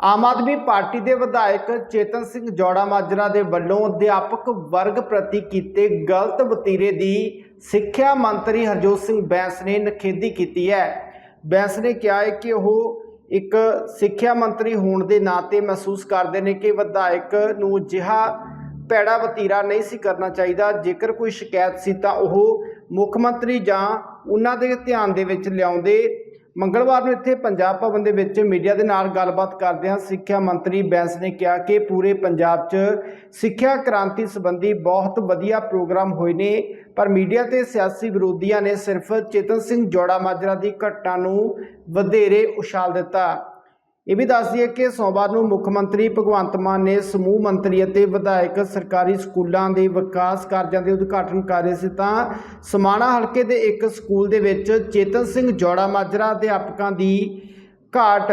Aam Aadmi party ਦੇ ਵਿਧਾਇਕ ਚੇਤਨ ਸਿੰਘ ਜੋੜਾ ਮਾਜਰਾ ਦੇ ਵੱਲੋਂ ਅਧਿਆਪਕ ਵਰਗ ਪ੍ਰਤੀ ਕੀਤੇ ਗਲਤ ਵਤੀਰੇ ਦੀ ਸਿੱਖਿਆ ਮੰਤਰੀ ਹਰਜੋਤ ਸਿੰਘ ਬੈਂਸ ਨੇ ਨਖੇਦੀ ਕੀਤੀ ਹੈ। ਬੈਂਸ ਨੇ ਕਿਹਾ ਹੈ ਕਿ ਉਹ ਇੱਕ ਸਿੱਖਿਆ ਮੰਤਰੀ ਹੋਣ ਦੇ ਨਾਤੇ ਮਹਿਸੂਸ ਕਰਦੇ ਨੇ ਕਿ ਵਿਧਾਇਕ ਨੂੰ ਜਿਹਾ ਭੈੜਾ ਵਤੀਰਾ ਨਹੀਂ ਸੀ ਕਰਨਾ ਚਾਹੀਦਾ। ਜੇਕਰ ਕੋਈ ਸ਼ਿਕਾਇਤ ਸੀ ਤਾਂ ਉਹ ਮੁੱਖ ਮੰਤਰੀ ਜਾਂ ਉਹਨਾਂ ਦੇ ਧਿਆਨ ਦੇ ਵਿੱਚ ਲਿਆਉਂਦੇ ਮੰਗਲਵਾਰ ਨੂੰ ਇੱਥੇ ਪੰਜਾਬ ਭਵਨ ਦੇ ਵਿੱਚ ਮੀਡੀਆ ਦੇ ਨਾਲ ਗੱਲਬਾਤ ਕਰਦਿਆਂ ਸਿੱਖਿਆ ਮੰਤਰੀ ਬੈਂਸ ਨੇ ਕਿਹਾ ਕਿ ਪੂਰੇ ਪੰਜਾਬ 'ਚ ਸਿੱਖਿਆ ਕ੍ਰਾਂਤੀ ਸੰਬੰਧੀ ਬਹੁਤ ਵਧੀਆ ਪ੍ਰੋਗਰਾਮ ਹੋਏ ਨੇ, ਪਰ ਮੀਡੀਆ ਤੇ ਸਿਆਸੀ ਵਿਰੋਧੀਆਂ ਨੇ ਸਿਰਫ ਚੇਤਨ ਸਿੰਘ ਜੋੜਾ ਮਾਜਰਾ ਦੀ ਘਟਨਾ ਨੂੰ ਵਧੇਰੇ ਉਛਾਲ ਦਿੱਤਾ। ਇਹ ਵੀ ਦੱਸ ਦਈਏ ਕਿ ਸੋਮਵਾਰ ਨੂੰ ਮੁੱਖ ਮੰਤਰੀ ਭਗਵੰਤ ਮਾਨ ਨੇ ਸਮੂਹ ਮੰਤਰੀ ਅਤੇ ਵਿਧਾਇਕ ਸਰਕਾਰੀ ਸਕੂਲਾਂ ਦੇ ਵਿਕਾਸ ਕਾਰਜਾਂ ਦੇ ਉਦਘਾਟਨ ਕਰ ਰਹੇ ਸੀ ਤਾਂ ਸਮਾਣਾ ਹਲਕੇ ਦੇ ਇੱਕ ਸਕੂਲ ਦੇ ਵਿੱਚ ਚੇਤਨ ਸਿੰਘ ਜੋੜਾ ਮਾਜਰਾ ਅਧਿਆਪਕਾਂ ਦੀ ਘਾਟ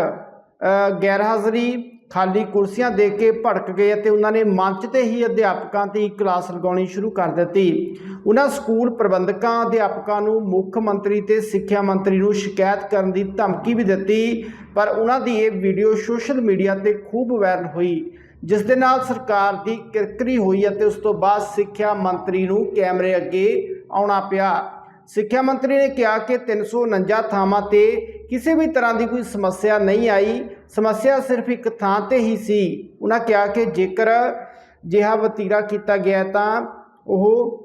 ਗੈਰਹਾਜ਼ਰੀ ਖਾਲੀ ਕੁਰਸੀਆਂ ਦੇ ਕੇ ਭੜਕ ਗਏ ਅਤੇ ਉਹਨਾਂ ਨੇ ਮੰਚ ਤੇ ਹੀ ਅਧਿਆਪਕਾਂ ਤੇ ਕਲਾਸ ਲਗਾਉਣੀ ਸ਼ੁਰੂ ਕਰ ਦਿੱਤੀ। ਉਹਨਾਂ ਸਕੂਲ ਪ੍ਰਬੰਧਕਾਂ, ਅਧਿਆਪਕਾਂ ਨੂੰ ਮੁੱਖ ਮੰਤਰੀ ਤੇ ਸਿੱਖਿਆ ਮੰਤਰੀ ਨੂੰ ਸ਼ਿਕਾਇਤ ਕਰਨ ਦੀ ਧਮਕੀ ਵੀ ਦਿੱਤੀ, ਪਰ ਉਹਨਾਂ ਦੀ ਇਹ ਵੀਡੀਓ ਸੋਸ਼ਲ ਮੀਡੀਆ ਤੇ ਖੂਬ ਵਾਇਰਲ ਹੋਈ, ਜਿਸ ਦੇ ਨਾਲ ਸਰਕਾਰ ਦੀ ਕਿਰਕਰੀ ਹੋਈ ਅਤੇ ਉਸ ਤੋਂ ਬਾਅਦ ਸਿੱਖਿਆ ਮੰਤਰੀ ਨੂੰ ਕੈਮਰੇ ਅੱਗੇ ਆਉਣਾ ਪਿਆ। ਸਿੱਖਿਆ ਮੰਤਰੀ ਨੇ ਕਿਹਾ ਕਿ 349 ਥਾਵਾਂ ਤੇ ਕਿਸੇ ਵੀ ਤਰ੍ਹਾਂ ਦੀ ਕੋਈ ਸਮੱਸਿਆ ਨਹੀਂ ਆਈ ਸਮੱਸਿਆ ਸਿਰਫ ਇੱਕ ਥਾਂ ਤੇ ਹੀ ਸੀ। ਉਹਨਾਂ ਕਿਹਾ ਕਿ ਜੇਕਰ ਜਿਹਾ ਵਤੀਰਾ ਕੀਤਾ ਗਿਆ ਤਾਂ ਉਹ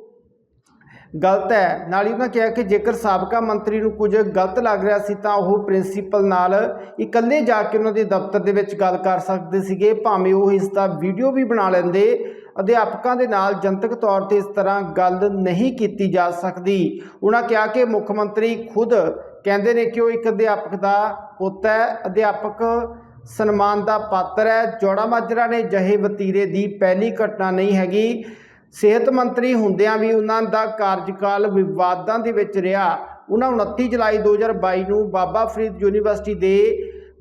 ਗਲਤ ਹੈ। ਨਾਲ ਹੀ ਉਹਨਾਂ ਕਿਹਾ ਕਿ ਜੇਕਰ ਸਾਬਕਾ ਮੰਤਰੀ ਨੂੰ ਕੁਝ ਗਲਤ ਲੱਗ ਰਿਹਾ ਸੀ ਤਾਂ ਉਹ ਪ੍ਰਿੰਸੀਪਲ ਨਾਲ ਇਕੱਲੇ ਜਾ ਕੇ ਉਹਨਾਂ ਦੇ ਦਫ਼ਤਰ ਦੇ ਵਿੱਚ ਗੱਲ ਕਰ ਸਕਦੇ ਸੀਗੇ। ਭਾਵੇਂ ਉਹ ਇਸ ਦਾ ਵੀਡੀਓ ਵੀ ਬਣਾ ਲੈਂਦੇ। ਅਧਿਆਪਕਾਂ ਦੇ ਨਾਲ ਜਨਤਕ ਤੌਰ ਤੇ ਇਸ ਤਰ੍ਹਾਂ ਗੱਲ ਨਹੀਂ ਕੀਤੀ ਜਾ ਸਕਦੀ। ਉਹਨਾਂ ਕਿਹਾ ਕਿ ਮੁੱਖ ਮੰਤਰੀ ਖੁਦ ਕਹਿੰਦੇ ਨੇ ਕਿ ਉਹ ਇੱਕ ਅਧਿਆਪਕ ਦਾ ਪੁੱਤ ਹੈ, ਅਧਿਆਪਕ ਸਨਮਾਨ ਦਾ ਪਾਤਰ ਹੈ। ਜੋੜਾ ਮਾਜਰਾ ਨੇ ਜਹੇ ਵਤੀਰੇ ਦੀ ਪਹਿਲੀ ਘਟਨਾ ਨਹੀਂ ਹੈਗੀ। ਸਿਹਤ ਮੰਤਰੀ ਹੁੰਦਿਆਂ ਵੀ ਉਹਨਾਂ ਦਾ ਕਾਰਜਕਾਲ ਵਿਵਾਦਾਂ ਦੇ ਵਿੱਚ ਰਿਹਾ। ਉਹਨਾਂ 29 ਜੁਲਾਈ 2022 ਨੂੰ ਬਾਬਾ ਫਰੀਦ ਯੂਨੀਵਰਸਿਟੀ ਦੇ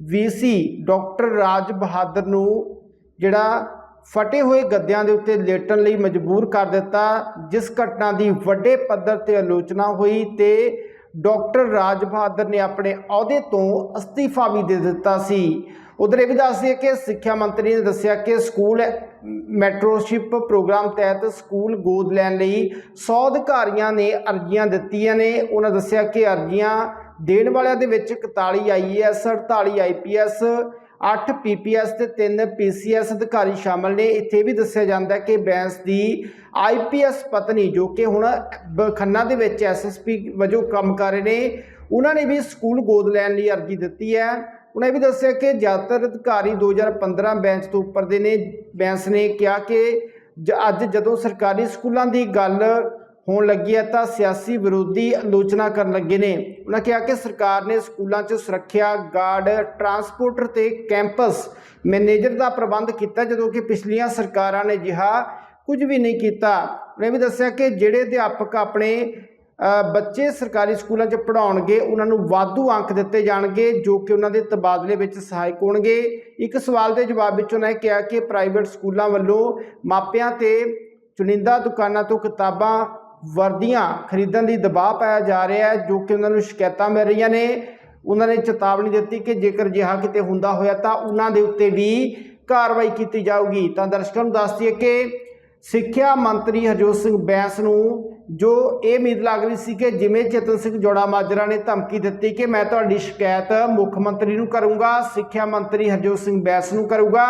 ਵੀਸੀ ਡਾਕਟਰ ਰਾਜ ਬਹਾਦਰ ਨੂੰ ਜਿਹੜਾ ਫਟੇ ਹੋਏ ਗੱਦਿਆਂ ਦੇ ਉੱਤੇ ਲੇਟਣ ਲਈ ਮਜਬੂਰ ਕਰ ਦਿੱਤਾ, ਜਿਸ ਘਟਨਾ ਦੀ ਵੱਡੇ ਪੱਧਰ ਤੇ ਆਲੋਚਨਾ ਹੋਈ ਤੇ ਡਾਕਟਰ ਰਾਜ ਬਹਾਦਰ ਨੇ ਆਪਣੇ ਅਹੁਦੇ ਤੋਂ ਅਸਤੀਫਾ ਵੀ ਦੇ ਦਿੱਤਾ ਸੀ। ਉਧਰ ਇਹ ਵੀ ਦੱਸ ਦਈਏ ਕਿ ਸਿੱਖਿਆ ਮੰਤਰੀ ਨੇ ਦੱਸਿਆ ਕਿ ਸਕੂਲ ਮੈਟਰੋਸ਼ਿਪ ਪ੍ਰੋਗਰਾਮ ਤਹਿਤ ਸਕੂਲ ਗੋਦ ਲੈਣ ਲਈ 100 ਅਧਿਕਾਰੀਆਂ ਨੇ ਅਰਜ਼ੀਆਂ ਦਿੱਤੀਆਂ ਨੇ। ਉਹਨਾਂ ਦੱਸਿਆ ਕਿ ਅਰਜ਼ੀਆਂ ਦੇਣ ਵਾਲਿਆਂ ਦੇ ਵਿੱਚ 41 ਆਈਏਐਸ 48 ਆਈਪੀਐਸ 8 ਪੀਪੀਐਸ ਤੇ 3 ਪੀਸੀਐਸ ਅਧਿਕਾਰੀ ਸ਼ਾਮਲ ਨੇ। ਇੱਥੇ ਵੀ ਦੱਸਿਆ ਜਾਂਦਾ ਕਿ ਬੈਂਸ ਦੀ ਆਈਪੀਐਸ ਪਤਨੀ, ਜੋ ਕਿ ਹੁਣ ਬ- ਖੰਨਾ ਦੇ ਵਿੱਚ ਐਸਐਸਪੀ ਵਜੋਂ ਕੰਮ ਕਰ ਰਹੇ ਨੇ, ਉਹਨਾਂ ਨੇ ਵੀ ਸਕੂਲ ਗੋਦ ਲੈਣ ਲਈ ਅਰਜ਼ੀ ਦਿੱਤੀ ਹੈ। ਉਹਨਾਂ ਇਹ ਵੀ ਦੱਸਿਆ ਕਿ ਜ਼ਿਆਦਾਤਰ ਅਧਿਕਾਰੀ 2015 ਬੈਂਚ ਤੋਂ ਉੱਪਰ ਦੇ ਨੇ। ਬੈਂਸ ਨੇ ਕਿਹਾ ਕਿ ਜ- ਅੱਜ ਜਦੋਂ ਸਰਕਾਰੀ ਸਕੂਲਾਂ ਦੀ ਗੱਲ ਹੋਣ ਲੱਗੀ ਹੈ ਤਾਂ ਸਿਆਸੀ ਵਿਰੋਧੀ ਆਲੋਚਨਾ ਕਰਨ ਲੱਗੇ ਨੇ। ਉਹਨਾਂ ਕਿਹਾ ਕਿ ਸਰਕਾਰ ਨੇ ਸਕੂਲਾਂ 'ਚ ਸੁਰੱਖਿਆ ਗਾਰਡ, ਟਰਾਂਸਪੋਰਟਰ ਤੇ ਕੈਂਪਸ ਮੈਨੇਜਰ ਦਾ ਪ੍ਰਬੰਧ ਕੀਤਾ, ਜਦੋਂ ਕਿ ਪਿਛਲੀਆਂ ਸਰਕਾਰਾਂ ਨੇ ਜਿਹਾ ਕੁਝ ਵੀ ਨਹੀਂ ਕੀਤਾ। ਉਹਨੇ ਵੀ ਦੱਸਿਆ ਕਿ ਜਿਹੜੇ ਅਧਿਆਪਕ ਆਪਣੇ ਬੱਚੇ ਸਰਕਾਰੀ ਸਕੂਲਾਂ 'ਚ ਪੜਾਉਣਗੇ ਉਹਨਾਂ ਨੂੰ ਵਾਧੂ ਅੰਕ ਦਿੱਤੇ ਜਾਣਗੇ, ਜੋ ਕਿ ਉਹਨਾਂ ਦੇ ਤਬਾਦਲੇ ਵਿੱਚ ਸਹਾਇਕ ਹੋਣਗੇ। ਇੱਕ ਸਵਾਲ ਦੇ ਜਵਾਬ ਵਿੱਚ ਉਹਨਾਂ ਨੇ ਕਿਹਾ ਕਿ ਪ੍ਰਾਈਵੇਟ ਸਕੂਲਾਂ ਵੱਲੋਂ ਮਾਪਿਆਂ ਤੇ ਚੁਣਿੰਦਾ ਦੁਕਾਨਾਂ ਤੋਂ ਕਿਤਾਬਾਂ ਵਰਦੀਆਂ ਖਰੀਦਣ ਦੀ ਦਬਾਅ ਪਾਇਆ ਜਾ ਰਿਹਾ ਹੈ, ਜੋ ਕਿ ਉਹਨਾਂ ਨੂੰ ਸ਼ਿਕਾਇਤਾਂ ਮਿਲ ਰਹੀਆਂ ਨੇ। ਉਹਨਾਂ ਨੇ ਚੇਤਾਵਨੀ ਦਿੱਤੀ ਕਿ ਜੇਕਰ ਜਿਹਾ ਕਿਤੇ ਹੁੰਦਾ ਹੋਇਆ ਤਾਂ ਉਹਨਾਂ ਦੇ ਉੱਤੇ ਵੀ ਕਾਰਵਾਈ ਕੀਤੀ ਜਾਊਗੀ। ਤਾਂ ਦਰਸ਼ਕਾਂ ਨੂੰ ਦੱਸ ਦਈਏ ਕਿ ਸਿੱਖਿਆ ਮੰਤਰੀ ਹਰਜੋਤ ਸਿੰਘ ਬੈਂਸ ਨੂੰ ਜੋ ਇਹ ਉਮੀਦ ਲੱਗ ਰਹੀ ਸੀ ਕਿ ਜਿਵੇਂ ਚੇਤਨ ਸਿੰਘ ਜੋੜਾ ਮਾਜਰਾ ਨੇ ਧਮਕੀ ਦਿੱਤੀ ਕਿ ਮੈਂ ਤੁਹਾਡੀ ਸ਼ਿਕਾਇਤ ਮੁੱਖ ਮੰਤਰੀ ਨੂੰ ਕਰੂੰਗਾ, ਸਿੱਖਿਆ ਮੰਤਰੀ ਹਰਜੋਤ ਸਿੰਘ ਬੈਂਸ ਨੂੰ ਕਰੂੰਗਾ।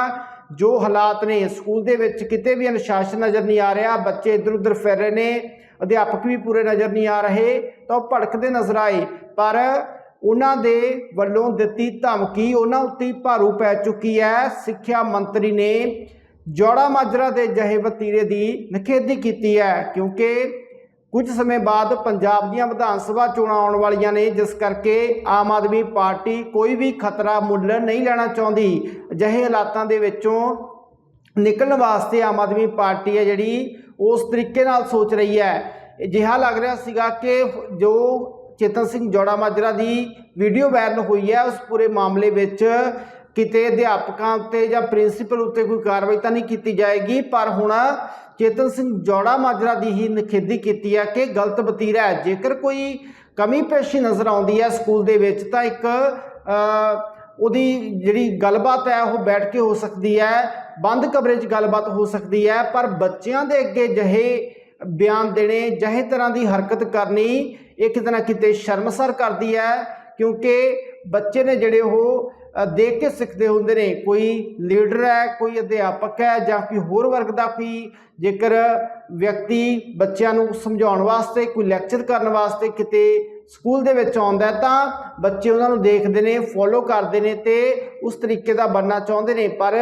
ਜੋ ਹਾਲਾਤ ਨੇ, ਸਕੂਲ ਦੇ ਵਿੱਚ ਕਿਤੇ ਵੀ ਅਨੁਸ਼ਾਸਨ ਨਜ਼ਰ ਨਹੀਂ ਆ ਰਿਹਾ, ਬੱਚੇ ਇੱਧਰ ਉੱਧਰ ਫਿਰ ਰਹੇ ਨੇ। ਅਧਿਆਪਕ ਵੀ ਪੂਰੇ ਨਜ਼ਰ ਨਹੀਂ ਆ ਰਹੇ ਤਾਂ ਉਹ ਭੜਕਦੇ ਨਜ਼ਰ ਆਏ। ਪਰ ਉਹਨਾਂ ਦੇ ਵੱਲੋਂ ਦਿੱਤੀ ਧਮਕੀ ਉਹਨਾਂ ਉੱਤੇ ਭਾਰੂ ਪੈ ਚੁੱਕੀ ਹੈ। ਸਿੱਖਿਆ ਮੰਤਰੀ ਨੇ ਜੋੜਾ ਮਾਜਰਾ ਦੇ ਜਹੇ ਵਤੀਰੇ ਦੀ ਨਿਖੇਧੀ ਕੀਤੀ ਹੈ ਕਿਉਂਕਿ ਕੁਝ ਸਮੇਂ ਬਾਅਦ ਪੰਜਾਬ ਦੀਆਂ ਵਿਧਾਨ ਸਭਾ ਚੋਣਾਂ ਆਉਣ ਵਾਲੀਆਂ ਨੇ, ਜਿਸ ਕਰਕੇ ਆਮ ਆਦਮੀ ਪਾਰਟੀ ਕੋਈ ਵੀ ਖਤਰਾ ਮੁੱਲ ਨਹੀਂ ਲੈਣਾ ਚਾਹੁੰਦੀ। ਅਜਿਹੇ ਹਾਲਾਤਾਂ ਦੇ ਵਿੱਚੋਂ ਨਿਕਲਣ ਵਾਸਤੇ ਆਮ ਆਦਮੀ ਪਾਰਟੀ ਹੈ ਜਿਹੜੀ ਉਸ ਤਰੀਕੇ ਨਾਲ ਸੋਚ ਰਹੀ ਹੈ। ਅਜਿਹਾ ਲੱਗ ਰਿਹਾ ਸੀਗਾ ਕਿ ਜੋ ਚੇਤਨ ਸਿੰਘ ਜੋੜਾ ਮਾਜਰਾ ਦੀ ਵੀਡੀਓ ਵਾਇਰਲ ਹੋਈ ਹੈ, ਉਸ ਪੂਰੇ ਮਾਮਲੇ ਵਿੱਚ ਕਿਤੇ ਅਧਿਆਪਕਾਂ ਉੱਤੇ ਜਾਂ ਪ੍ਰਿੰਸੀਪਲ ਉੱਤੇ ਕੋਈ ਕਾਰਵਾਈ ਤਾਂ ਨਹੀਂ ਕੀਤੀ ਜਾਏਗੀ, ਪਰ ਹੁਣ ਚੇਤਨ ਸਿੰਘ ਜੋੜਾ ਮਾਜਰਾ ਦੀ ਹੀ ਨਿਖੇਧੀ ਕੀਤੀ ਹੈ ਕਿ ਗਲਤ ਵਤੀਰਾ ਹੈ। ਜੇਕਰ ਕੋਈ ਕਮੀ ਪੇਸ਼ੀ ਨਜ਼ਰ ਆਉਂਦੀ ਹੈ ਸਕੂਲ ਦੇ ਵਿੱਚ, ਤਾਂ ਇੱਕ ਉਹਦੀ ਜਿਹੜੀ ਗੱਲਬਾਤ ਹੈ, ਉਹ ਬੈਠ ਕੇ ਹੋ ਸਕਦੀ ਹੈ। ਬੰਦ ਕਮਰੇ 'ਚ ਗੱਲਬਾਤ ਹੋ ਸਕਦੀ ਹੈ, ਪਰ ਬੱਚਿਆਂ ਦੇ ਅੱਗੇ ਜਹੇ ਬਿਆਨ ਦੇਣੇ, ਜਹੇ ਤਰ੍ਹਾਂ ਦੀ ਹਰਕਤ ਕਰਨੀ, ਇਹ ਕਿਤੇ ਨਾ ਕਿਤੇ ਸ਼ਰਮਸਰ ਕਰਦੀ ਹੈ, ਕਿਉਂਕਿ ਬੱਚੇ ਨੇ ਜਿਹੜੇ ਉਹ ਦੇਖ ਕੇ ਸਿੱਖਦੇ ਹੁੰਦੇ ਨੇ, ਕੋਈ ਲੀਡਰ ਹੈ, ਕੋਈ ਅਧਿਆਪਕ ਹੈ ਜਾਂ ਕੋਈ ਹੋਰ ਵਰਗ ਦਾ ਕੋਈ, ਜੇਕਰ ਵਿਅਕਤੀ ਬੱਚਿਆਂ ਨੂੰ ਸਮਝਾਉਣ ਵਾਸਤੇ, ਕੋਈ ਲੈਕਚਰ ਕਰਨ ਵਾਸਤੇ ਕਿਤੇ ਸਕੂਲ ਦੇ ਵਿੱਚ ਆਉਂਦਾ ਤਾਂ ਬੱਚੇ ਉਹਨਾਂ ਨੂੰ ਦੇਖਦੇ ਨੇ, ਫੋਲੋ ਕਰਦੇ ਨੇ ਤੇ ਉਸ ਤਰੀਕੇ ਦਾ ਬਣਨਾ ਚਾਹੁੰਦੇ ਨੇ। ਪਰ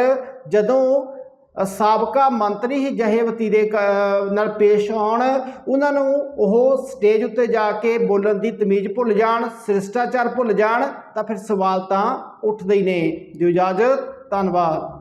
ਜਦੋਂ ਸਾਬਕਾ ਮੰਤਰੀ ਹੀ ਜਹੇ ਵਤੀਰੇ ਕ- ਨਾਲ ਪੇਸ਼ ਆਉਣ, ਉਹਨਾਂ ਨੂੰ ਉਹ ਸਟੇਜ ਉੱਤੇ ਜਾ ਕੇ ਬੋਲਣ ਦੀ ਤਮੀਜ਼ ਭੁੱਲ ਜਾਣ, ਸਿਰਸ਼ਟਾਚਾਰ ਭੁੱਲ ਜਾਣ, ਤਾਂ ਫਿਰ ਸਵਾਲ ਤਾਂ ਉੱਠਦੇ ਹੀ ਨੇ। ਦਿਓ ਇਜਾਜ਼ਤ, ਧੰਨਵਾਦ।